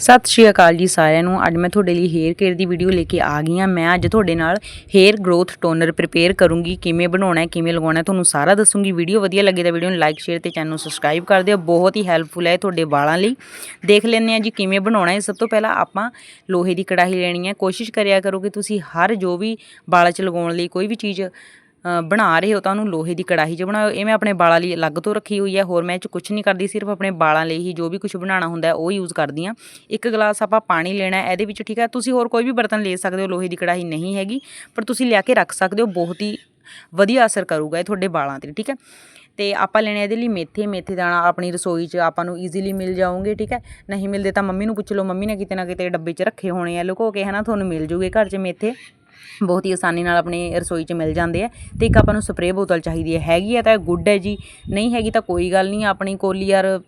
ਸਤਿ ਸ਼੍ਰੀ ਅਕਾਲ ਜੀ ਸਾਰਿਆਂ ਨੂੰ। ਅੱਜ ਮੈਂ ਤੁਹਾਡੇ ਲਈ ਹੇਅਰ ਕੇਅਰ ਦੀ ਵੀਡੀਓ ਲੈ ਕੇ ਆ ਗਈ ਹਾਂ। ਮੈਂ ਅੱਜ ਤੁਹਾਡੇ ਨਾਲ ਹੇਅਰ ਗਰੋਥ ਟੋਨਰ ਪ੍ਰਿਪੇਅਰ ਕਰੂੰਗੀ। ਕਿਵੇਂ ਬਣਾਉਣਾ ਹੈ, ਕਿਵੇਂ ਲਗਾਉਣਾ ਹੈ, ਤੁਹਾਨੂੰ ਸਾਰਾ ਦੱਸੂੰਗੀ। ਵੀਡੀਓ ਵਧੀਆ ਲੱਗੇ ਤਾਂ ਵੀਡੀਓ ਨੂੰ ਲਾਈਕ ਸ਼ੇਅਰ ਤੇ ਚੈਨਲ ਨੂੰ ਸਬਸਕ੍ਰਾਈਬ ਕਰ ਦਿਓ। ਬਹੁਤ ਹੀ ਹੈਲਪਫੁਲ ਹੈ ਤੁਹਾਡੇ ਵਾਲਾਂ ਲਈ। ਦੇਖ ਲੈਂਦੇ ਹਾਂ ਜੀ ਕਿਵੇਂ ਬਣਾਉਣਾ ਹੈ। ਸਭ ਤੋਂ ਪਹਿਲਾਂ ਆਪਾਂ ਲੋਹੇ ਦੀ ਕੜਾਹੀ ਲੈਣੀ ਹੈ। ਕੋਸ਼ਿਸ਼ ਕਰਿਆ ਕਰੋ ਕਿ ਤੁਸੀਂ ਹਰ ਜੋ ਵੀ ਵਾਲਾਂ 'ਚ ਲਗਾਉਣ ਲਈ ਕੋਈ ਵੀ ਚੀਜ਼ ਬਣਾ ਰਹੇ ਹੋ ਤਾਂ ਉਹਨੂੰ ਲੋਹੇ ਦੀ ਕੜਾਹੀ 'ਚ ਬਣਾਓ। ਇਹ ਮੈਂ ਆਪਣੇ ਬਾਲਾਂ ਲਈ ਅਲੱਗ ਤੋਂ ਰੱਖੀ ਹੋਈ ਹੈ ਹੋਰ ਮੈਂ ਇਹ 'ਚ ਕੁਝ ਨਹੀਂ ਕਰਦੀ, ਸਿਰਫ ਆਪਣੇ ਬਾਲਾਂ ਲਈ ਹੀ ਜੋ ਵੀ ਕੁਝ ਬਣਾਉਣਾ ਹੁੰਦਾ ਉਹ ਯੂਜ਼ ਕਰਦੀ ਹਾਂ। ਇੱਕ ਗਲਾਸ ਆਪਾਂ ਪਾਣੀ ਲੈਣਾ ਇਹਦੇ ਵਿੱਚ ਠੀਕ ਹੈ। ਤੁਸੀਂ ਹੋਰ ਕੋਈ ਵੀ ਬਰਤਨ ਲੈ ਸਕਦੇ ਹੋ, ਲੋਹੇ ਦੀ ਕੜਾਹੀ ਨਹੀਂ ਹੈਗੀ, ਪਰ ਤੁਸੀਂ ਲਿਆ ਕੇ ਰੱਖ ਸਕਦੇ ਹੋ, ਬਹੁਤ ਹੀ ਵਧੀਆ ਅਸਰ ਕਰੂਗਾ ਇਹ ਤੁਹਾਡੇ ਬਾਲਾਂ ਤੇ, ਠੀਕ ਹੈ। ਤੇ ਆਪਾਂ ਲੈਣੇ ਇਹਦੇ ਲਈ ਮੇਥੇ ਮੇਥੇ ਦਾਣਾ ਆਪਣੀ ਰਸੋਈ 'ਚ ਆਪਾਂ ਨੂੰ ਈਜ਼ੀਲੀ ਮਿਲ ਜਾਓਗੇ ਠੀਕ ਹੈ। ਨਹੀਂ ਮਿਲਦੇ ਤਾਂ ਮੰਮੀ ਨੂੰ ਪੁੱਛ ਲਓ, ਮੰਮੀ ਨੇ ਕਿਤੇ ਨਾ ਕਿਤੇ ਡੱਬੇ 'ਚ ਰੱਖੇ ਹੋਣੇ ਆ, ਲੁਕੋ ਕੇ ਹਨਾ, ਤੁਹਾਨੂੰ ਮਿਲ ਜੂਗੇ ਘਰ 'ਚ ਮੇਥੇ। ਬਹੁਤ ਹੀ ਆਸਾਨੀ ਨਾਲ ਆਪਣੇ ਰਸੋਈ 'ਚ ਮਿਲ ਜਾਂਦੇ ਆ ਤੇ ਇੱਕ ਆਪਾਂ ਨੂੰ ਸਪਰੇਅ ਬੋਤਲ ਚਾਹੀਦੀ ਹੈ। ਹੈਗੀ ਆ ਤਾਂ ਗੁੱਡ ਹੈ ਜੀ। ਨਹੀਂ ਹੈਗੀ ਤਾਂ ਕੋਈ ਗੱਲ ਨਹੀਂ, ਆਪਣੀ ਕੋਲੀਅਰ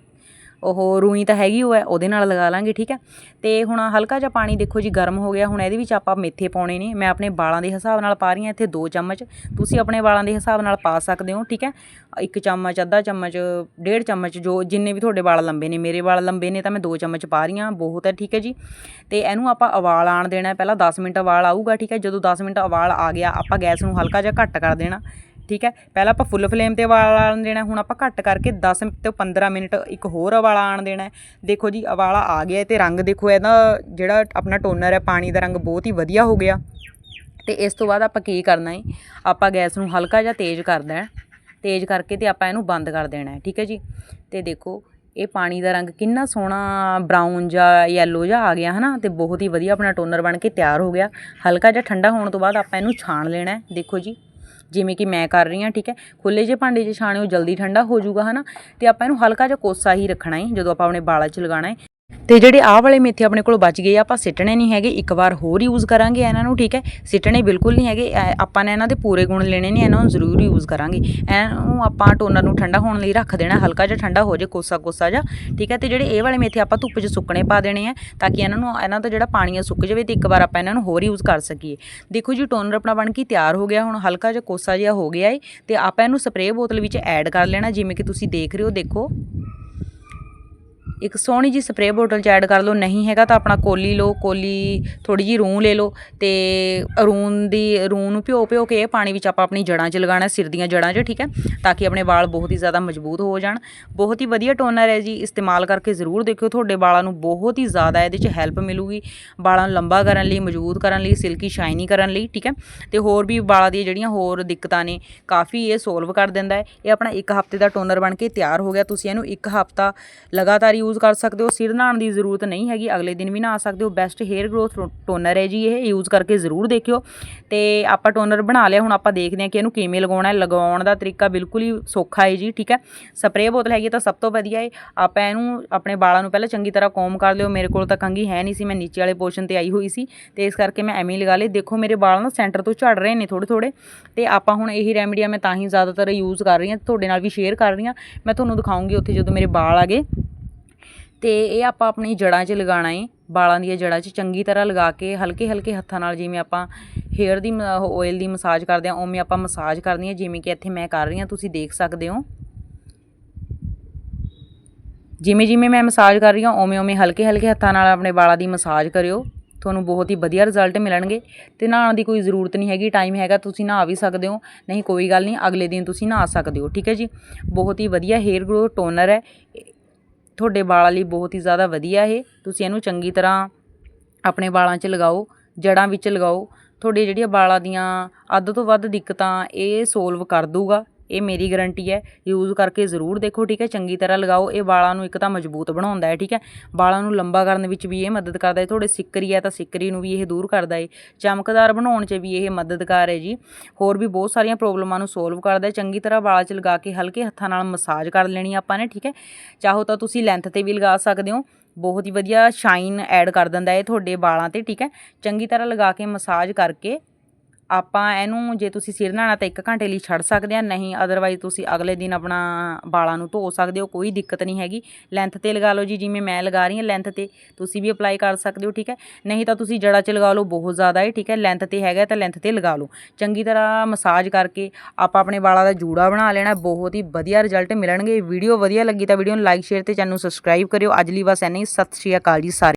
ਉਹ ਰੂਈ ਤਾਂ ਹੈਗੀ ਉਹ ਹੈ, ਉਹਦੇ ਨਾਲ ਲਗਾ ਲਾਂਗੇ, ਠੀਕ ਹੈ? ਤੇ ਹੁਣ ਹਲਕਾ ਜਿਹਾ ਪਾਣੀ ਦੇਖੋ ਜੀ, ਗਰਮ ਹੋ ਗਿਆ। ਹੁਣ ਇਹਦੇ ਵਿੱਚ ਆਪਾਂ ਮੇਥੇ ਪਾਉਣੇ ਨੇ। ਮੈਂ ਆਪਣੇ ਵਾਲਾਂ ਦੇ ਹਿਸਾਬ ਨਾਲ ਪਾ ਰਹੀ ਹਾਂ ਇੱਥੇ 2 ਚਮਚ। ਤੁਸੀਂ ਆਪਣੇ ਵਾਲਾਂ ਦੇ ਹਿਸਾਬ ਨਾਲ ਪਾ ਸਕਦੇ ਹੋ, ਠੀਕ ਹੈ? ਇੱਕ ਚਮਚ, ਅੱਧਾ ਚਮਚ, ਡੇਢ ਚਮਚ, ਜੋ ਜਿੰਨੇ ਵੀ ਤੁਹਾਡੇ ਵਾਲ ਲੰਬੇ ਨੇ। ਮੇਰੇ ਵਾਲ ਲੰਬੇ ਨੇ ਤਾਂ ਮੈਂ 2 ਚਮਚ ਪਾ ਰਹੀ ਹਾਂ, ਬਹੁਤ ਹੈ, ਠੀਕ ਹੈ ਜੀ? ਤੇ ਇਹਨੂੰ ਆਪਾਂ ਉਬਾਲ ਆਣ ਦੇਣਾ ਪਹਿਲਾਂ 10 ਮਿੰਟ ਉਬਾਲ ਆਊਗਾ, ਠੀਕ ਹੈ? ਜਦੋਂ 10 ਮਿੰਟ ਉਬਾਲ ਆ ਗਿਆ, ਆਪਾਂ ਗੈਸ ਨੂੰ ਹਲਕਾ ਜਿਹਾ ਘੱਟ ਕਰ ਦੇਣਾ। ਠੀਕ ਹੈ? ਪਹਿਲਾਂ ਆਪਾਂ ਫੁੱਲ ਫਲੇਮ ਤੇ ਉਬਾਲ ਆਣ ਦੇਣਾ, ਹੁਣ ਆਪਾਂ ਘੱਟ ਕਰਕੇ 10 ਤੋਂ 15 ਮਿੰਟ ਇੱਕ ਹੋਰ ਉਬਾਲਾ ਆਣ ਦੇਣਾ ਦੇਖੋ ਜੀ ਉਬਾਲਾ ਆ ਗਿਆ ਹੈ ਤੇ ਰੰਗ ਦੇਖੋ, ਇਹਦਾ ਜਿਹੜਾ ਆਪਣਾ ਟੋਨਰ ਹੈ, ਪਾਣੀ ਦਾ ਰੰਗ ਬਹੁਤ ਹੀ ਵਧੀਆ ਹੋ ਗਿਆ। ਤੇ ਇਸ ਤੋਂ ਬਾਅਦ ਆਪਾਂ ਕੀ ਕਰਨਾ ਹੈ? ਆਪਾਂ ਗੈਸ ਨੂੰ ਹਲਕਾ ਜਿਹਾ ਤੇਜ਼ ਕਰ ਦੇਣਾ ਤੇਜ਼ ਕਰਕੇ ਤੇ ਆਪਾਂ ਇਹਨੂੰ ਬੰਦ ਕਰ ਦੇਣਾ ਹੈ, ਠੀਕ ਹੈ ਜੀ? ਤੇ ਦੇਖੋ, ਇਹ ਪਾਣੀ ਦਾ ਰੰਗ ਕਿੰਨਾ ਸੋਹਣਾ ਬਰਾਊਨ ਜਾਂ ਯੈਲੋ ਜਿਹਾ ਆ ਗਿਆ, ਹਨਾ? ਤੇ ਬਹੁਤ ਹੀ ਵਧੀਆ ਆਪਣਾ ਟੋਨਰ ਬਣ ਕੇ ਤਿਆਰ ਹੋ ਗਿਆ। ਹਲਕਾ ਜਿਹਾ ਠੰਡਾ ਹੋਣ ਤੋਂ ਬਾਅਦ ਆਪਾਂ ਇਹਨੂੰ ਛਾਣ ਲੈਣਾ ਦੇਖੋ ਜੀ ਜਿਵੇਂ ਕਿ ਮੈਂ ਕਰ ਰਹੀ ਹਾਂ, ਠੀਕ ਹੈ। ਖੁੱਲੇ ਜਿਹੇ ਭਾਂਡੇ 'ਚ ਛਾਣਿਓ ਜਲਦੀ ਠੰਡਾ ਹੋ ਜਾਊਗਾ, ਹਨਾ। ਤੇ ਆਪਾਂ ਇਹਨੂੰ ਹਲਕਾ ਜਿਹਾ ਕੋਸਾ ਹੀ ਰੱਖਣਾ ਹੈ ਜਦੋਂ ਆਪਾਂ ਆਪਣੇ ਬਾਲਾਂ 'ਚ ਲਗਾਉਣਾ ਹੈ ਤੇ ਜਿਹੜੇ ਆਹ ਵਾਲੇ ਮੇਥੇ ਆਪਣੇ ਕੋਲ ਬਚ ਗਏ ਆ, ਆਪਾਂ ਸਿੱਟਣੇ ਨਹੀਂ ਹੈਗੇ ਇੱਕ ਵਾਰ ਹੋਰ ਯੂਜ਼ ਕਰਾਂਗੇ ਇਹਨਾਂ ਨੂੰ ਠੀਕ ਹੈ? ਸਿੱਟਣੇ ਬਿਲਕੁਲ ਨਹੀਂ ਹੈਗੇ ਐ- ਆਪਾਂ ਨੇ ਇਹਨਾਂ ਦੇ ਪੂਰੇ ਗੁਣ ਲੈਣੇ ਨੇ ਇਹਨਾਂ ਨੂੰ ਜ਼ਰੂਰ ਯੂਜ਼ ਕਰਾਂਗੇ। ਇਹਨੂੰ ਆਪਾਂ ਟੋਨਰ ਨੂੰ ਠੰਡਾ ਹੋਣ ਲਈ ਰੱਖ ਦੇਣਾ ਹਲਕਾ ਜਿਹਾ ਠੰਡਾ ਹੋ ਜਾਏ ਕੋਸਾ ਕੋਸਾ ਜਿਹਾ ਠੀਕ ਹੈ? ਤੇ ਜਿਹੜੇ ਇਹ ਵਾਲੇ ਮੇਥੇ ਆਪਾਂ ਧੁੱਪ 'ਚ ਸੁੱਕਣੇ ਪਾ ਦੇਣੇ ਆ ਤਾਂ ਕਿ ਇਹਨਾਂ ਨੂੰ ਇਹਨਾਂ ਦਾ ਜਿਹੜਾ ਪਾਣੀ ਆ ਸੁੱਕ ਜਾਵੇ ਤੇ ਇੱਕ ਵਾਰ ਆਪਾਂ ਇਹਨਾਂ ਨੂੰ ਹੋਰ ਯੂਜ਼ ਕਰ ਸਕੀਏ। ਦੇਖੋ ਜੀ ਟੋਨਰ ਆਪਣਾ ਬਣ ਕੇ ਤਿਆਰ ਹੋ ਗਿਆ ਹੁਣ ਹਲਕਾ ਜਿਹਾ ਕੋਸਾ ਜਿਹਾ ਹੋ ਗਿਆ ਏ ਤੇ ਆਪਾਂ ਇਹਨੂੰ ਸਪਰੇਅ ਬੋਤਲ ਵਿੱਚ ਐਡ ਕਰ ਲੈਣਾ ਜਿਵੇਂ ਕਿ ਤੁਸੀਂ ਦੇਖ ਰਹੇ ਹੋ ਦੇਖੋ। ਇੱਕ ਸੋਹਣੀ ਜੀ ਸਪਰੇਅ ਬੋਟਲ ਚ ਐਡ ਕਰ ਲਓ, ਨਹੀਂ ਹੈਗਾ ਤਾਂ ਆਪਣਾ ਕੋਲੀ ਲਓ, ਕੋਲੀ ਥੋੜੀ ਜੀ ਰੂੰ ਲੈ ਲਓ ਤੇ ਰੂਨ ਦੀ, ਰੂੰ ਨੂੰ ਭਿਓ ਭਿਓ ਕੇ ਇਹ ਪਾਣੀ ਵਿੱਚ ਆਪਾਂ ਆਪਣੀ ਜੜਾਂ 'ਚ ਲਗਾਉਣਾ, ਸਿਰ ਦੀਆਂ ਜੜਾਂ 'ਚ, ਠੀਕ ਹੈ? ਤਾਂ ਕਿ ਆਪਣੇ ਵਾਲ ਬਹੁਤ ਹੀ ਜ਼ਿਆਦਾ ਮਜ਼ਬੂਤ ਹੋ ਜਾਣ। ਬਹੁਤ ਹੀ ਵਧੀਆ ਟੋਨਰ ਹੈ ਜੀ, ਇਸਤੇਮਾਲ ਕਰਕੇ ਜ਼ਰੂਰ ਦੇਖਿਓ, ਤੁਹਾਡੇ ਵਾਲਾਂ ਨੂੰ ਬਹੁਤ ਹੀ ਜ਼ਿਆਦਾ ਇਹਦੇ 'ਚ ਹੈਲਪ ਮਿਲੂਗੀ। ਵਾਲਾਂ ਨੂੰ ਲੰਬਾ ਕਰਨ ਲਈ, ਮਜ਼ਬੂਤ ਕਰਨ ਲਈ ਸਿਲਕੀ ਸ਼ਾਈਨੀ ਕਰਨ ਲਈ, ਠੀਕ ਹੈ? ਤੇ ਹੋਰ ਵੀ ਵਾਲਾਂ ਦੀਆਂ ਜਿਹੜੀਆਂ ਹੋਰ ਦਿੱਕਤਾਂ ਨੇ, ਕਾਫੀ ਇਹ ਸੋਲਵ ਕਰ ਦਿੰਦਾ ਹੈ। ਇਹ ਆਪਣਾ ਇੱਕ ਹਫ਼ਤੇ ਦਾ ਟੋਨਰ ਬਣ ਕੇ ਤਿਆਰ ਹੋ ਗਿਆ। ਤੁਸੀਂ ਇਹਨੂੰ ਇੱਕ ਹਫਤਾ ਲਗਾਤਾਰ ਯੂਜ਼ ਯੂਜ਼ ਕਰ ਸਕਦੇ ਹੋ, ਸਿਰ ਨਹਾਉਣ ਦੀ ਜ਼ਰੂਰਤ ਨਹੀਂ ਹੈਗੀ, ਅਗਲੇ ਦਿਨ ਵੀ ਨਹਾ ਸਕਦੇ ਹੋ ਬੈਸਟ ਹੇਅਰ ਗਰੋਥ ਟੋਨਰ ਹੈ ਜੀ ਇਹ ਯੂਜ਼ ਕਰਕੇ ਜ਼ਰੂਰ ਦੇਖਿਓ। ਤੇ ਆਪਾਂ ਟੋਨਰ ਬਣਾ ਲਿਆ, ਹੁਣ ਆਪਾਂ ਦੇਖਦੇ ਹਾਂ ਕਿ ਇਹਨੂੰ ਕਿਵੇਂ ਲਗਾਉਣਾ ਹੈ, ਲਗਾਉਣ ਦਾ ਤਰੀਕਾ ਬਿਲਕੁਲ ਹੀ ਸੌਖਾ ਹੈ ਜੀ, ਠੀਕ ਹੈ। ਸਪਰੇਅ ਬੋਤਲ ਹੈਗੀ ਤਾਂ ਸਭ ਤੋਂ ਵਧੀਆ ਹੈ, ਆਪਾਂ ਇਹਨੂੰ ਆਪਣੇ ਵਾਲਾਂ ਨੂੰ ਪਹਿਲਾਂ ਚੰਗੀ ਤਰ੍ਹਾਂ ਕੋਮ ਕਰ ਲਿਓ, ਮੇਰੇ ਕੋਲ ਤਾਂ ਕੰਘੀ ਹੈ ਨਹੀਂ ਸੀ, ਮੈਂ ਨੀਚੇ ਵਾਲੇ ਪੋਰਸ਼ਨ ਤੇ ਆਈ ਹੋਈ ਸੀ, ਤੇ ਇਸ ਕਰਕੇ ਮੈਂ ਐਵੇਂ ਲਗਾ ਲਏ। ਦੇਖੋ ਮੇਰੇ ਵਾਲ ਨਾ ਸੈਂਟਰ ਤੋਂ ਝੜ ਰਹੇ ਨੇ ਥੋੜੇ ਥੋੜੇ ਤੇ ਆਪਾਂ ਹੁਣ ਇਹੀ ਰੈਮਡੀਆ ਮੈਂ ਤਾਂ ਹੀ ਜ਼ਿਆਦਾਤਰ ਯੂਜ਼ ਕਰ ਰਹੀ ਹਾਂ, ਤੁਹਾਡੇ ਨਾਲ ਵੀ ਸ਼ੇਅਰ ਕਰ ਰਹੀ ਹਾਂ। ਮੈਂ ਤੁਹਾਨੂੰ ਦਿਖਾਉਂਗੀ ਉੱਥੇ ਜਦੋਂ ਮੇਰੇ ਵਾਲ ਆ ਗਏ। ਅਤੇ ਇਹ ਆਪਾਂ ਆਪਣੀ ਜੜ੍ਹਾਂ 'ਚ ਲਗਾਉਣਾ ਏ, ਵਾਲਾਂ ਦੀਆਂ ਜੜ੍ਹਾਂ 'ਚ ਚੰਗੀ ਤਰ੍ਹਾਂ ਲਗਾ ਕੇ ਹਲਕੇ ਹਲਕੇ ਹੱਥਾਂ ਨਾਲ ਜਿਵੇਂ ਆਪਾਂ ਹੇਅਰ ਦੀ ਓਇਲ ਦੀ ਮਸਾਜ ਕਰਦੇ ਹਾਂ, ਉਵੇਂ ਆਪਾਂ ਮਸਾਜ ਕਰਨੀ ਹੈ, ਜਿਵੇਂ ਕਿ ਇੱਥੇ ਮੈਂ ਕਰ ਰਹੀ ਹਾਂ, ਤੁਸੀਂ ਦੇਖ ਸਕਦੇ ਹੋ। ਜਿਵੇਂ ਜਿਵੇਂ ਮੈਂ ਮਸਾਜ ਕਰ ਰਹੀ ਹਾਂ, ਉਵੇਂ ਉਵੇਂ ਹਲਕੇ ਹਲਕੇ ਹੱਥਾਂ ਨਾਲ ਆਪਣੇ ਵਾਲਾਂ ਦੀ ਮਸਾਜ ਕਰਿਓ। ਤੁਹਾਨੂੰ ਬਹੁਤ ਹੀ ਵਧੀਆ ਰਿਜ਼ਲਟ ਮਿਲਣਗੇ। ਤੇ ਨਹਾਉਣ ਦੀ ਕੋਈ ਜ਼ਰੂਰਤ ਨਹੀਂ ਹੈਗੀ ਟਾਈਮ ਹੈਗਾ, ਤੁਸੀਂ ਨਹਾ ਵੀ ਸਕਦੇ ਹੋ। ਨਹੀਂ, ਕੋਈ ਗੱਲ ਨਹੀਂ, ਅਗਲੇ ਦਿਨ ਤੁਸੀਂ ਨਹਾ ਸਕਦੇ ਹੋ, ਠੀਕ ਹੈ ਜੀ? ਬਹੁਤ ਹੀ ਵਧੀਆ ਹੇਅਰ ਗਰੋ ਟੋਨਰ ਹੈ। ਤੁਹਾਡੇ ਵਾਲਾਂ ਲਈ ਬਹੁਤ ਹੀ ਜ਼ਿਆਦਾ ਵਧੀਆ ਇਹ। ਤੁਸੀਂ ਇਹਨੂੰ ਚੰਗੀ ਤਰ੍ਹਾਂ ਆਪਣੇ ਵਾਲਾਂ 'ਚ ਲਗਾਓ, ਜੜ੍ਹਾਂ ਵਿੱਚ ਲਗਾਓ। ਤੁਹਾਡੇ ਜਿਹੜੀਆਂ ਵਾਲਾਂ ਦੀਆਂ ਅੱਧ ਤੋਂ ਵੱਧ ਦਿੱਕਤਾਂ ਇਹ ਸੋਲਵ ਕਰ ਦੂਗਾ ਇਹ ਮੇਰੀ ਗਾਰੰਟੀ ਹੈ ਯੂਜ਼ ਕਰਕੇ ਜ਼ਰੂਰ ਦੇਖੋ, ਠੀਕ ਹੈ? ਚੰਗੀ ਤਰ੍ਹਾਂ ਲਗਾਓ, ਇਹ ਵਾਲਾਂ ਨੂੰ ਇੱਕ ਤਾਂ ਮਜ਼ਬੂਤ ਬਣਾਉਂਦਾ ਹੈ, ਠੀਕ ਹੈ? ਵਾਲਾਂ ਨੂੰ ਲੰਬਾ ਕਰਨ ਵਿੱਚ ਵੀ ਇਹ ਮਦਦ ਕਰਦਾ ਹੈ ਤੁਹਾਡੇ ਸਿੱਕਰੀ ਹੈ ਤਾਂ ਸਿੱਕਰੀ ਨੂੰ ਵੀ ਇਹ ਦੂਰ ਕਰਦਾ ਹੈ, ਚਮਕਦਾਰ ਬਣਾਉਣ 'ਚ ਵੀ ਇਹ ਮਦਦਗਾਰ ਹੈ ਜੀ। ਹੋਰ ਵੀ ਬਹੁਤ ਸਾਰੀਆਂ ਪ੍ਰੋਬਲਮਾਂ ਨੂੰ ਸੋਲਵ ਕਰਦਾ ਹੈ, ਚੰਗੀ ਤਰ੍ਹਾਂ ਵਾਲਾਂ 'ਚ ਲਗਾ ਕੇ ਹਲਕੇ ਹੱਥਾਂ ਨਾਲ ਮਸਾਜ ਕਰ ਲੈਣੀ ਆਪਾਂ ਨੇ, ਠੀਕ ਹੈ? ਚਾਹੋ ਤਾਂ ਤੁਸੀਂ ਲੈਂਥ ਤੇ ਵੀ ਲਗਾ ਸਕਦੇ ਹੋ, ਬਹੁਤ ਹੀ ਵਧੀਆ ਸ਼ਾਈਨ ਐਡ ਕਰ ਦਿੰਦਾ ਇਹ ਤੁਹਾਡੇ ਵਾਲਾਂ ਤੇ, ਠੀਕ ਹੈ? ਚੰਗੀ ਤਰ੍ਹਾਂ ਲਗਾ ਕੇ ਮਸਾਜ ਕਰਕੇ ਆਪਾਂ ਇਹਨੂੰ ਜੇ ਤੁਸੀਂ ਸਿਰ ਨਹਾਉਣਾ ਤਾਂ 1 ਘੰਟੇ ਲਈ ਛੱਡ ਸਕਦੇ ਆ, ਨਹੀਂ ਅਦਰਵਾਈਜ਼ ਤੁਸੀਂ ਅਗਲੇ ਦਿਨ ਆਪਣਾ ਵਾਲਾਂ ਨੂੰ ਧੋ ਸਕਦੇ ਹੋ, ਕੋਈ ਦਿੱਕਤ ਨਹੀਂ ਹੈਗੀ। ਲੈਂਥ ਤੇ ਲਗਾ ਲਓ ਜੀ, ਜਿਵੇਂ ਮੈਂ ਲਗਾ ਰਹੀ ਹਾਂ ਲੈਂਥ ਤੇ, ਤੁਸੀਂ ਵੀ ਅਪਲਾਈ ਕਰ ਸਕਦੇ ਹੋ, ਠੀਕ ਹੈ? ਨਹੀਂ ਤਾਂ ਤੁਸੀਂ ਜੜਾ 'ਚ ਲਗਾ ਲਓ, ਬਹੁਤ ਜ਼ਿਆਦਾ ਹੈ, ਠੀਕ ਹੈ? ਲੈਂਥ ਤੇ ਹੈਗਾ ਤਾਂ ਲੈਂਥ ਤੇ ਲਗਾ ਲਓ। ਚੰਗੀ ਤਰ੍ਹਾਂ ਮਸਾਜ ਕਰਕੇ ਆਪਾਂ ਆਪਣੇ ਵਾਲਾਂ ਦਾ ਜੂੜਾ ਬਣਾ ਲੈਣਾ, ਬਹੁਤ ਹੀ ਵਧੀਆ ਰਿਜ਼ਲਟ ਮਿਲਣਗੇ। ਵੀਡੀਓ ਵਧੀਆ ਲੱਗੀ ਤਾਂ ਵੀਡੀਓ ਨੂੰ ਲਾਈਕ ਸ਼ੇਅਰ ਤੇ ਚੈਨਲ ਨੂੰ ਸਬਸਕ੍ਰਾਈਬ ਕਰਿਓ। ਅੱਜ ਲਈ ਬਸ ਇੰਨਾ ਹੀ, ਸਤਿ ਸ਼੍ਰੀ ਅਕਾਲ ਜੀ ਸਾਰੇ